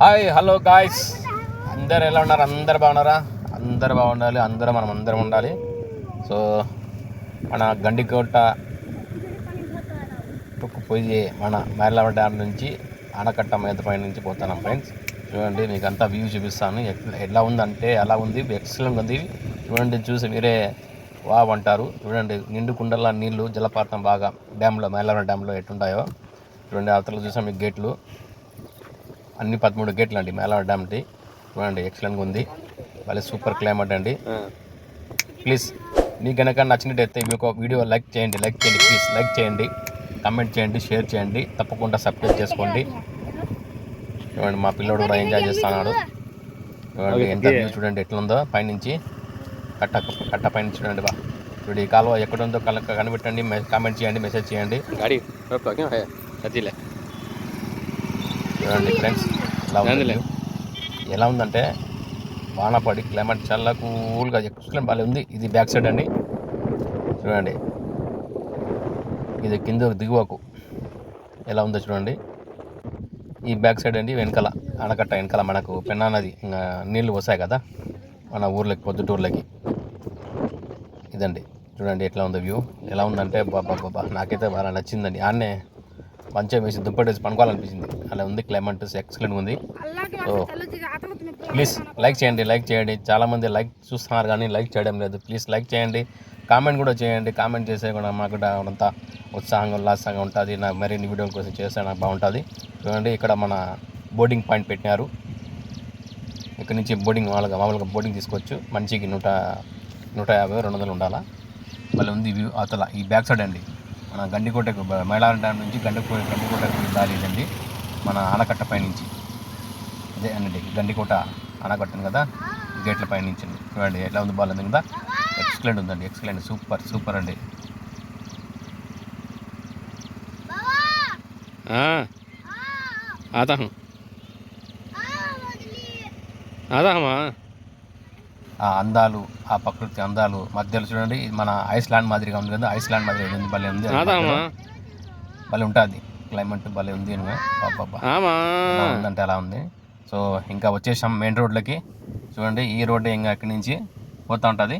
Hi hello guys అందరు ఎలా ఉన్నారు? అందరు బాగున్నారా? అందరు బాగుండాలి. అందరూ మనం అందరం ఉండాలి. సో మన గండికోట టుక్కు పోయి మన మేర్లవ డ్యామ్ నుంచి ఆనకట్ట మీద పై నుంచి పోతున్నాం ఫ్రెండ్స్ చూడండి మీకు అంతా వ్యూ చూపిస్తాను. ఎట్లా ఎలా ఉందంటే ఎలా ఉంది? ఎక్సలెంట్ ఉంది. చూడండి చూసి మీరే వావ్ అంటారు. చూడండి నిండు కుండల నీళ్ళు జలపాతం బాగా డ్యాంలో మేలవరం డ్యాంలో ఎట్టుంటాయో చూడండి అవతల చూసాం మీకు గేట్లు. అన్ని పదమూడు గేట్లు అండి మేళవాడ డ్యామ్ది. చూడండి ఎక్సలెంట్గా ఉంది. మళ్ళీ సూపర్ క్లైమేట్ అండి. ప్లీజ్ మీకు కనుక నచ్చినట్టయితే మీకు వీడియో లైక్ చేయండి లైక్ చేయండి ప్లీజ్ లైక్ చేయండి కమెంట్ చేయండి షేర్ చేయండి తప్పకుండా సబ్స్క్రైబ్ చేసుకోండి. చూడండి మా పిల్లోడు కూడా ఎంజాయ్ చేస్తున్నాడు. చూడండి ఎంత వ్యూ చూడండి ఎట్లుందో పైనుంచి. కట్ట కట్ట పైన చూడండి బా. ఇప్పుడు ఈ కాలువ ఎక్కడ ఉందో కనిపెట్టండి కామెంట్ చేయండి మెసేజ్ చేయండి. చూడండి ఫ్రెండ్స్ ఎలా ఉంది? ఎలా ఉందంటే వాన పడి క్లైమేట్ చాలా కూల్గా ఎక్సలెంట్ బాగా ఉంది. ఇది బ్యాక్ సైడ్ అండి. చూడండి. ఇది కింద దిగువకు ఎలా ఉందో చూడండి. ఈ బ్యాక్ సైడ్ అండి వెనకాల ఆనకట్ట వెనకాల మనకు పెన్నా నది ఇంకా నీళ్ళు వస్తాయి కదా మన ఊర్లకి పొద్దుటూర్లకి. ఇదండి. చూడండి ఎట్లా ఉందో వ్యూ. ఎలా ఉందంటే బాబా బాబా నాకైతే బాగా నచ్చిందండి. ఆన్నే మంచిగా వేసి దుప్పటి వేసి పనుకోవాలనిపించింది. అలా ఉంది క్లైమేట్ ఎక్సలెంట్ ఉంది. సో ప్లీజ్ లైక్ చేయండి లైక్ చేయండి. చాలామంది లైక్ చూస్తున్నారు కానీ లైక్ చేయడం లేదు. ప్లీజ్ లైక్ చేయండి. కామెంట్ కూడా చేయండి. కామెంట్ చేసే కూడా మాకు అంతా ఉత్సాహంగా ఉల్లాసంగా ఉంటుంది. నాకు మరిన్ని వీడియోల కోసం చేస్తే నాకు బాగుంటుంది. చూడండి ఇక్కడ మన బోర్డింగ్ పాయింట్ పెట్టినారు. ఇక్కడ నుంచి బోర్డింగ్ మామూలుగా మామూలుగా బోర్డింగ్ తీసుకోవచ్చు. మనిషికి నూట నూట యాభై రెండు వందలు ఉండాలా? మళ్ళీ ఉంది వ్యూ అవతల ఈ బ్యాక్ సైడ్ అండి. మన గండికోటకు బ- మైలారం డ్యామ్ నుంచి గండికో గండికోటకు దారి ఇదండి మన ఆనకట్ట పై నుంచి అదే అండి గండికోట ఆనకట్టను కదా గేట్ల పై నుంచి చూడండి ఎట్లా ఉంది బాగుంది కదా ఎక్సలెంట్ ఉందండి ఎక్సలెంట్ సూపర్ సూపర్ అండి हाँ आता हूँ आता हूँ हाँ ఆ అందాలు ఆ ప్రకృతి అందాలు మధ్యలో చూడండి మన ఐస్లాండ్ మాదిరిగా ఉంది కదా ఐస్లాండ్ మాదిరిగా ఉంది భలే ఉంది భలే ఉంటుంది క్లైమేట్ భలే ఉంది అంటే అలా ఉంది. సో ఇంకా వచ్చేసాం మెయిన్ రోడ్లకి. చూడండి ఈ రోడ్డు ఇంకా అక్కడి నుంచి పోతూ ఉంటుంది.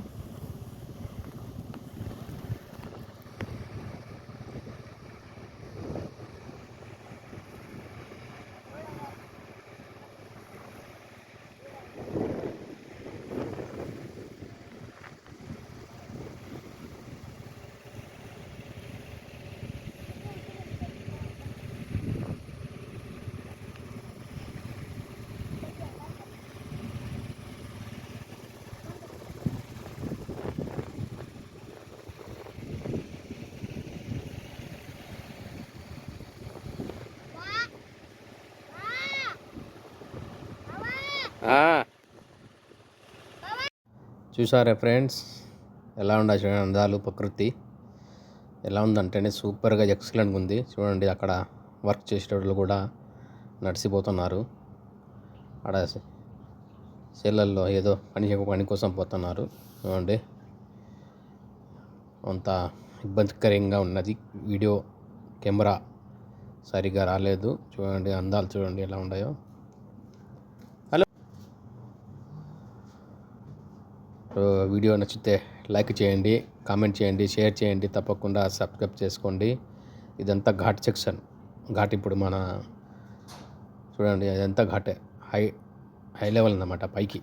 చూసారా ఫ్రెండ్స్? ఎలా ఉండా చూడండి అందాలు ప్రకృతి. ఎలా ఉందంటేనే సూపర్గా ఎక్సలెంట్గా ఉంది. చూడండి అక్కడ వర్క్ చేసేటోళ్ళు కూడా నడిచిపోతున్నారు అక్కడ సెల్లల్లో ఏదో పని పని కోసం పోతున్నారు. చూడండి. అంత ఇబ్బందికరంగా ఉన్నది. వీడియో కెమెరా సరిగా రాలేదు. చూడండి అందాలు చూడండి ఎలా ఉన్నాయో హలో సో వీడియో నచ్చితే లైక్ చేయండి కామెంట్ చేయండి షేర్ చేయండి తప్పకుండా సబ్స్క్రైబ్ చేసుకోండి. ఇదంతా ఘాట్ సెక్షన్. ఘాట్ ఇప్పుడు మన చూడండి అదంతా ఘాటే. హై హై లెవెల్ అన్నమాట పైకి.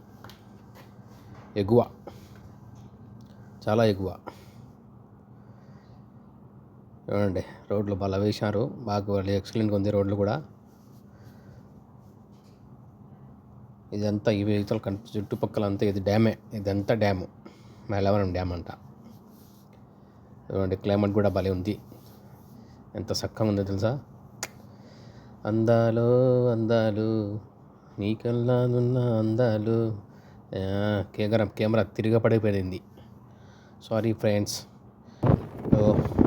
ఎగువ. చాలా ఎగువ. చూడండి రోడ్లు బాగా వేశారు బాగా ఎక్సలెంట్గా ఉంది రోడ్లు కూడా. ఇదంతా ఇవి ఇతల కన్ చుట్టుపక్కల అంతా ఇది డ్యామే. ఇదంతా డ్యాము. మేలవరం డ్యామ్ అంట. క్లైమేట్ కూడా భలే ఉంది. ఎంత చక్కగా ఉందో తెలుసా? అందాలు అందాలు నీకల్లానున్న అందాలు. ఆ, కెమెరా కెమెరా తిరగపడిపోయింది సారీ ఫ్రెండ్స్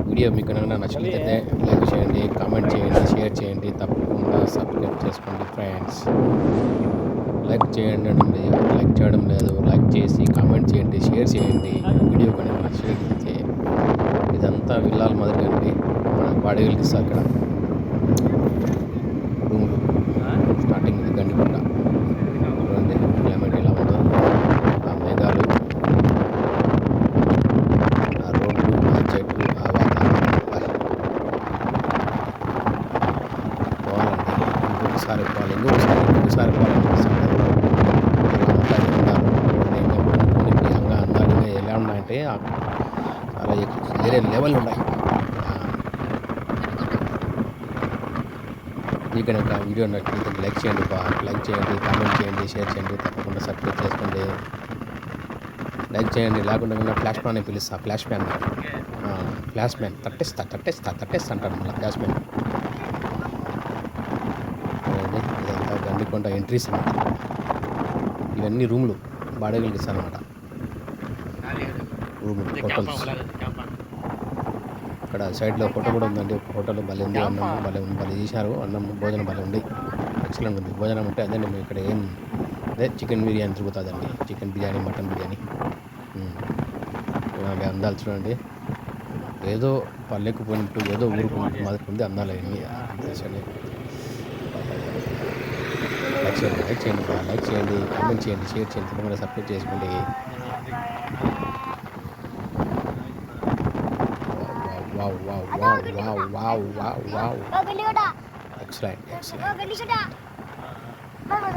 వీడియో మీకు కనుక నచ్చినట్లయితే లైక్ చేయండి కామెంట్ చేయండి షేర్ చేయండి. తప్పకుండా సబ్స్క్రైబ్ చేసుకోండి ఫ్రెండ్స్ లైక్ చేయండి అండి లైక్ చేయడం లేదు. లైక్ చేసి కామెంట్ చేయండి షేర్ చేయండి. వీడియో కనుక నచ్చినట్లయితే ఇదంతా విల్లాల మొదటి అండి. మనం బాడీ అక్కడ ఇక్కడ రూములు ఇంకొకసారి పోవాలి ఇంకొకసారి ఇంకొకసారి పోవాలి అనిపిస్తుంది అంతా అందాలు ఇంకా కొన్ని అంగా అందాలు ఇంకా ఎలా ఉన్నాయంటే ఆ- చాలా ఎక్కువ వేరే లెవెల్ ఉన్నాయి ఆ, మీకు కనుక వీడియో నచ్చితే లైక్ చేయండి లైక్ చేయండి కామెంట్ చేయండి షేర్ చేయండి తప్పకుండా సబ్స్క్రైబ్ చేసుకోండి. లైక్ చేయండి లేకుండా ఉన్న ఫ్లాష్ మ్యాన్ అని పిలుస్తా ఫ్లాష్ మ్యాన్. Flash man. తట్టేస్తా తట్టేస్తా తట్టేస్తా అంటాడు మళ్ళీ ఫ్లాష్ మ్యాన్. ఇదంతా గండికొండ ఎంట్రీస్ అన్నమాట. ఇవన్నీ రూములు బాడగలకి ఇస్తాను అనమాట రూములు హోటల్స్. ఇక్కడ సైడ్లో ఫోటో కూడా ఉందండి. హోటల్ భలే ఉంది అన్నం భలే ఉంది భలే చేశారు. అన్నం భోజనం భలే ఉంది. ఎక్సలెంట్ ఉంది. భోజనం అంటే అదే మేము ఇక్కడ ఏం అదే chicken biryani తిరుగుతుందండి. Chicken biryani mutton biryani. ఇలాంటి అందాలు చూడండి. ఏదో పల్లెకు పోయినట్టు ఏదో ఊరుకు మాదిరి ఉంది అందాలు అవన్నీ తెలుసండి లైక్ చేయండి లైక్ చేయండి లైక్ చేయండి కామెంట్ చేయండి షేర్ చేయండి తప్పకుండా సబ్స్క్రైబ్ చేసుకోండి. Wow wow wow wow wow wow wow Bawa gali kada. Excellent excellent Bawa gali kada. Bawa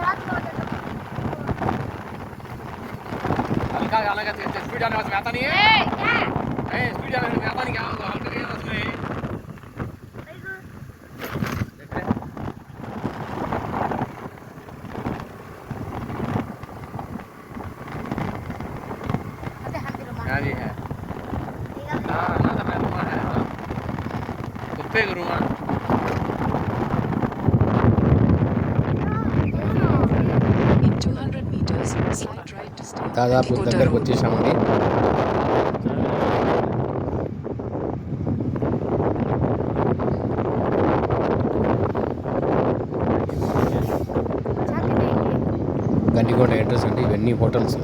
stay on దాదాపు Gandikota దగ్గరకు Road. వచ్చేసామండి గండికోట అడ్రస్ అండి ఇవన్నీ హోటల్స్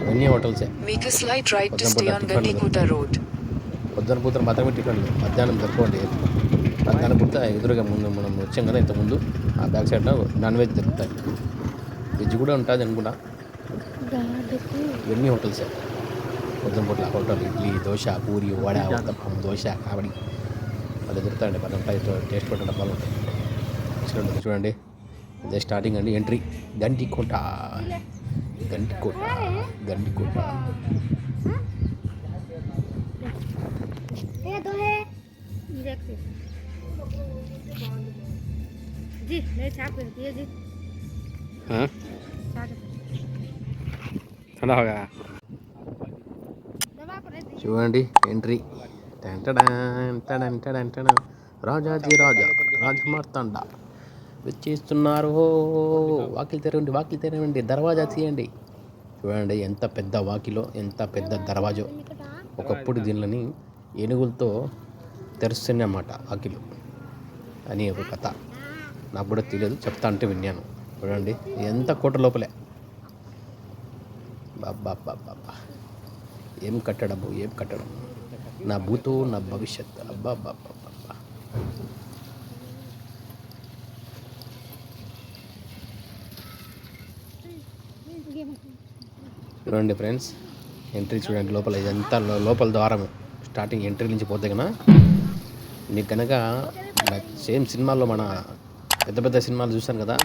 ఇవన్నీ హోటల్సే Make a slight right to Pagka stay on పొద్దున పూతన మాత్రమే టిఫిన్లు మధ్యాహ్నం దొరకండి మధ్యాహ్నం పూట ఎదురుగా ముందు మనం వచ్చాం కదా ఇంతకుముందు ఆ బ్యాక్ సైడ్లో నాన్ వెజ్ దొరుకుతాయి వెజ్ కూడా ఉంటుంది అనుకున్నా. ఇవన్నీ హోటల్స్ పొద్దున పూట హోటల్ ఇడ్లీ దోశ పూరి వడ ఉత్తప్పం దోశ కాబడి అది దొరుకుతాయండి పది ఉంటాయి టేస్ట్ పెట్టే డబ్బాలు ఉంటాయి. చూడండి చూడండి. ఇదే స్టార్టింగ్ అండి ఎంట్రీ. గంటికోట గంటికోట గంటికోట जी मेरे चाय पीती है जी हाँ चाय ठंडा हो गया दवा पर है చూడండి ఎంట్రీ టెంటడాన్ టడన్ టడన్ టడన్. రాజాజీ రాజా రాజమార్తాండ వచ్చేస్తున్నారు వాకిలి తెరవండి వాకిలి తెరవండి దర్వాజా తీయండి చూడండి ఎంత పెద్ద వాకిలో ఎంత పెద్ద దర్వాజో ఒకప్పుడు దీనిని ఏనుగులతో తెరుస్తున్నాయి అన్నమాట వాకిలు అని ఒక కథ. నాకు కూడా తెలియదు చెప్తా అంటే విన్నాను. చూడండి ఎంత కోట లోపలే. బాబా బాబా ఏం కట్టడము ఏం కట్టడం? నా భూతో నా భవిష్యత్ అబ్బా బాబా బాబా చూడండి ఫ్రెండ్స్ ఎంట్రీ చూడండి లోపల ఇదంతా లోపల ద్వారము. స్టార్టింగ్ ఎంట్రీ నుంచి పోతే కదా మీకు కనుక సేమ్ సినిమాల్లో మన పెద్ద పెద్ద సినిమాలు చూస్తాను కదా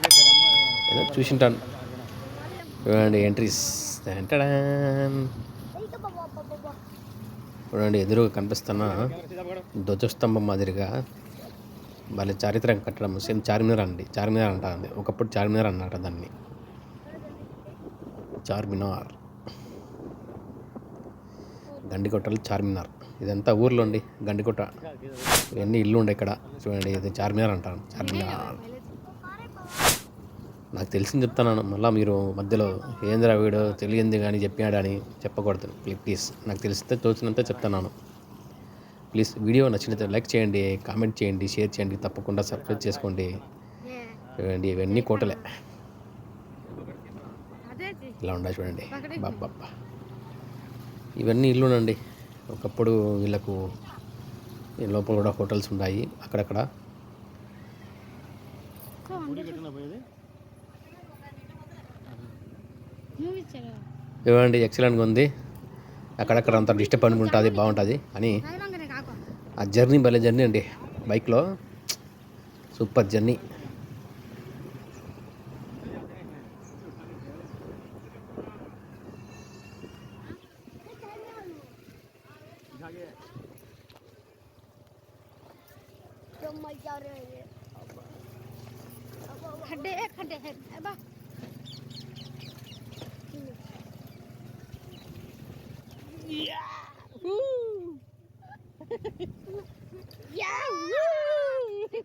ఏదో చూసింటాను. చూడండి ఎంట్రీస్. చూడండి ఎదురుగా కనిపిస్తున్న ధ్వజస్తంభం మాదిరిగా వాళ్ళ చారిత్రక కట్టడం సేమ్ చార్మినార్ అండి. చార్మినార్ అంటుంది ఒకప్పుడు చార్మినార్ అన్నట దాన్ని. చార్మినార్. గండికొట్టలు చార్మినార్. ఇదంతా ఊర్లో అండి గండికొట్ట ఇవన్నీ ఇల్లు ఉండే ఇక్కడ. చూడండి ఇది చార్మినార్ అంటారు. చార్మినార్. నాకు తెలిసింది చెప్తున్నాను. మళ్ళీ మీరు మధ్యలో ఏంద్రా వీడు? తెలియంది కానీ చెప్పాడని చెప్పకూడదు. ప్లీజ్ నాకు తెలిస్తే తోచినంత చెప్తున్నాను. ప్లీజ్ వీడియో నచ్చినట్లయితే లైక్ చేయండి కామెంట్ చేయండి షేర్ చేయండి. తప్పకుండా సబ్స్క్రైబ్ చేసుకోండి. చూడండి ఇవన్నీ కోటలే. ఇలా ఉండాలి చూడండి. బాబ్బా ఇవన్నీ ఇల్లునండి. ఒకప్పుడు వీళ్ళకు లోపల కూడా హోటల్స్ ఉన్నాయి అక్కడక్కడ. ఇవ్వండి ఎక్సలెంట్గా ఉంది. అక్కడక్కడ అంత డిస్టర్బ్ ఉంటుంది బాగుంటుంది అని. ఆ జర్నీ భలే జర్నీ అండి బైక్లో. Super journey.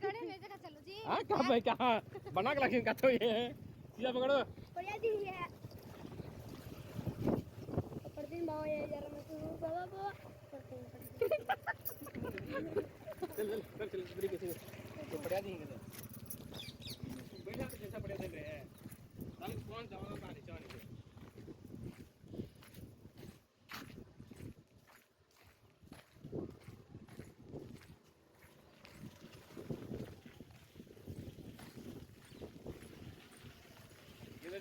खड़े में जगह चलो जी हाँ कहाँ भाई कहाँ बना के रखें तो ये सीधा पकड़ो बढ़िया दी है परदीन बाबा ये जरा मैं तू बाबा बाबा परदीन चल चल चल चल तरीके से तो बढ़िया देंगे तो बैठा तो जैसा बढ़िया देख रहे हैं कल कौन जाओगे कहाँ नीचे आने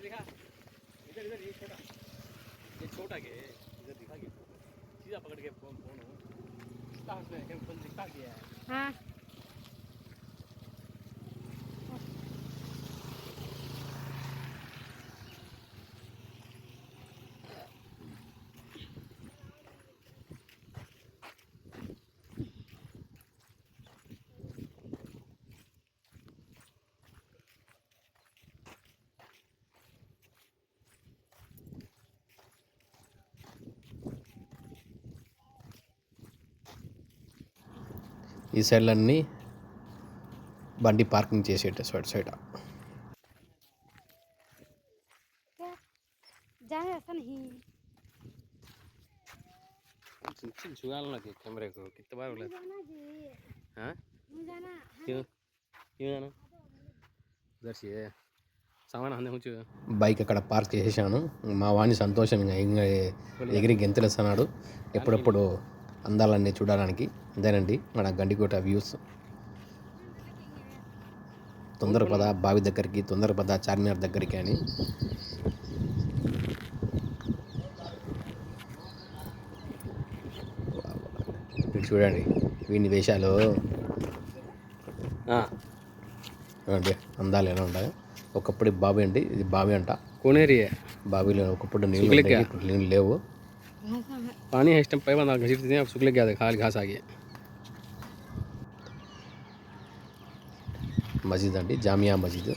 ये छोटा। छोटा के इधर दिखा के। सीधा पकड़ के फ़ोन फ़ोन क्या है। ఈ సైడ్లన్నీ బండి పార్కింగ్ చేసేట సైడ్ సైడ్. చూడాలి కెమెరాకు కింద బైక్ అక్కడ పార్క్ చేసేసాను. మా వాడిని సంతోషం ఇంకా ఎగిరి గెంతులేస్తున్నాడు. ఎప్పుడెప్పుడు అందాలన్నీ చూడడానికి. అదేనండి మన గండికోట వ్యూస్ తొందర పద బావి దగ్గరికి తొందర పద చార్మినార్ దగ్గరికి అని. చూడండి వీని వేషాలు. అండి అందాలు ఎలా ఉంటాయి. ఒకప్పుడు బావి అండి ఇది బావి అంట. కోనేరియా. బావిలో ఒకప్పుడు నీళ్ళు నీళ్ళు లేవు. पानी है इस टाइम पे बंदा घसीट देते हैं अब सूख गया था खाल घास आ गया మసీద్ అండి జామియా మసీద్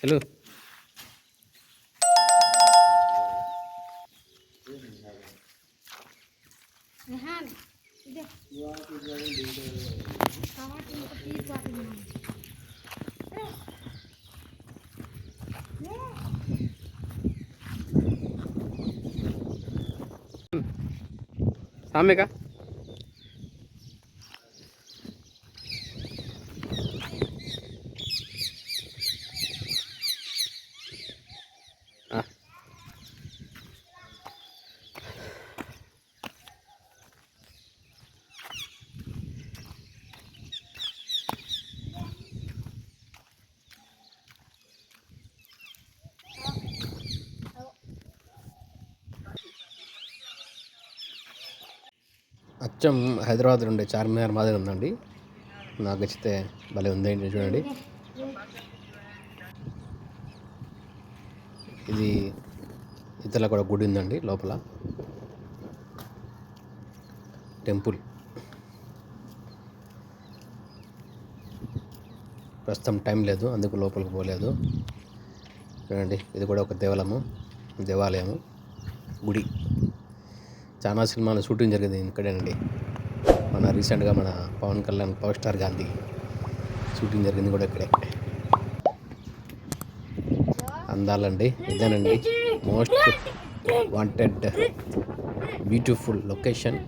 Eh. सामने का అచ్చం హైదరాబాద్ ఉండే చార్మినార్ మాదిరి ఉందండి. నాకు నచ్చితే భలే ఉందండి చూడండి. ఇది ఇతల కూడా గుడి ఉందండి లోపల. టెంపుల్. ప్రస్తుతం టైం లేదు అందుకు లోపలికి పోలేదు. చూడండి ఇది కూడా ఒక దేవాలయము దేవాలయము గుడి. చాలా సినిమాలు షూటింగ్ జరిగింది ఇక్కడేనండి మన రీసెంట్గా మన Pawan Kalyan power star Gandhi shooting జరిగింది కూడా ఇక్కడే. అందాలండి ఇదేనండి మోస్ట్ వాంటెడ్ బ్యూటిఫుల్ లొకేషన్.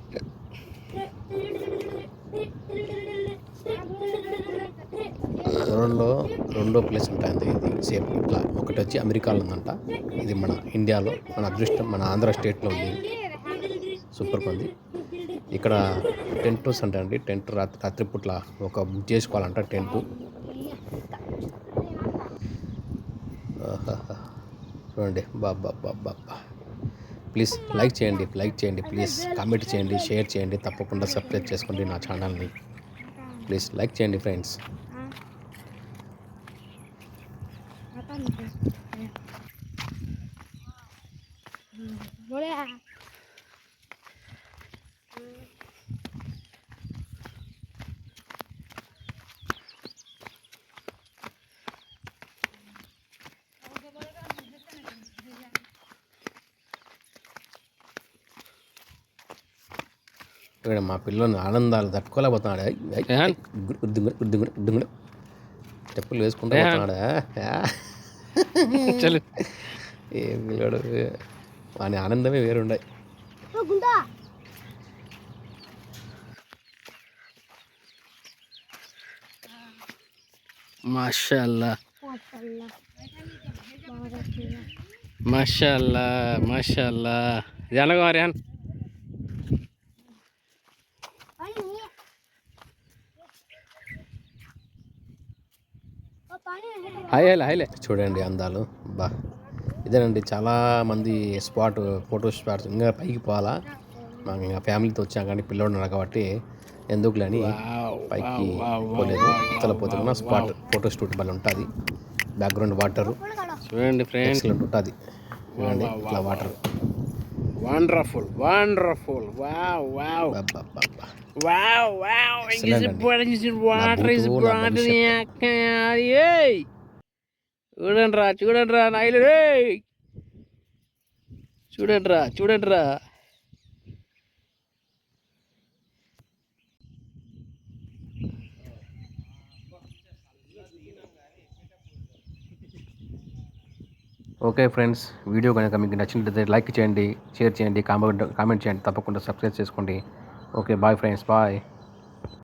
వరల్డ్లో రెండో ప్లేస్ ఉంటుంది ఇది. సేమ్ ఇట్లా. ఒకటి వచ్చి అమెరికాలో ఉందంట. ఇది మన ఇండియాలో మన అదృష్టం మన ఆంధ్ర స్టేట్లో ఉంది. సూపర్గా ఉంది. ఇక్కడ టెంట్ హౌస్ అండి టెంట్ రాత్రి రాత్రిపూట్ల ఒక బుక్ చేసుకోవాలంట టెంట్. చూడండి. బాబా బాబా ప్లీజ్ లైక్ చేయండి లైక్ చేయండి ప్లీజ్ కామెంట్ చేయండి షేర్ చేయండి తప్పకుండా సబ్స్క్రైబ్ చేసుకోండి నా ఛానల్ని. ప్లీజ్ లైక్ చేయండి ఫ్రెండ్స్. ఇక్కడ మా పిల్లని ఆనందాలు తట్టుకోలేకపోతున్నాడు. చెప్పులు వేసుకుంటూ. పోతున్నాడా? ఏం పిల్లాడు? వాని ఆనందమే వేరుండే. gunda. మాషాల్లా. మాషాల్లా. మాషాల్లా ఎలాగో హైలే హైలే చూడండి అందాలు. బా. ఇదేనండి చాలా మంది స్పాట్ ఫోటో స్పాట్స్ ఇంకా పైకి పోవాలా? మాకు ఇంకా ఫ్యామిలీతో వచ్చాం కానీ పిల్లోడు ఉన్నాడు కాబట్టి ఎందుకులే అని పైకి పోలేదు. ఇతల పోతున్నా స్పాట్ ఫోటో స్టూట్ బల్ ఉంటుంది. బ్యాక్గ్రౌండ్ వాటర్ చూడండి ఫ్రెండ్స్. ఉంటుంది. చూడండి ఇట్లా water wonderful wonderful wow wow wow wow Excellent అండి. వాటర్ ఇస్ నా ఏయ్ చూడండి రా చూడండి రా నాయలు చూడండి రా చూడండి రా ఓకే ఫ్రెండ్స్ వీడియో కనుక మీకు నచ్చినట్లయితే లైక్ చేయండి షేర్ చేయండి కామెంట్ కామెంట్ చేయండి తప్పకుండా సబ్స్క్రైబ్ చేసుకోండి. Okay bye friends bye.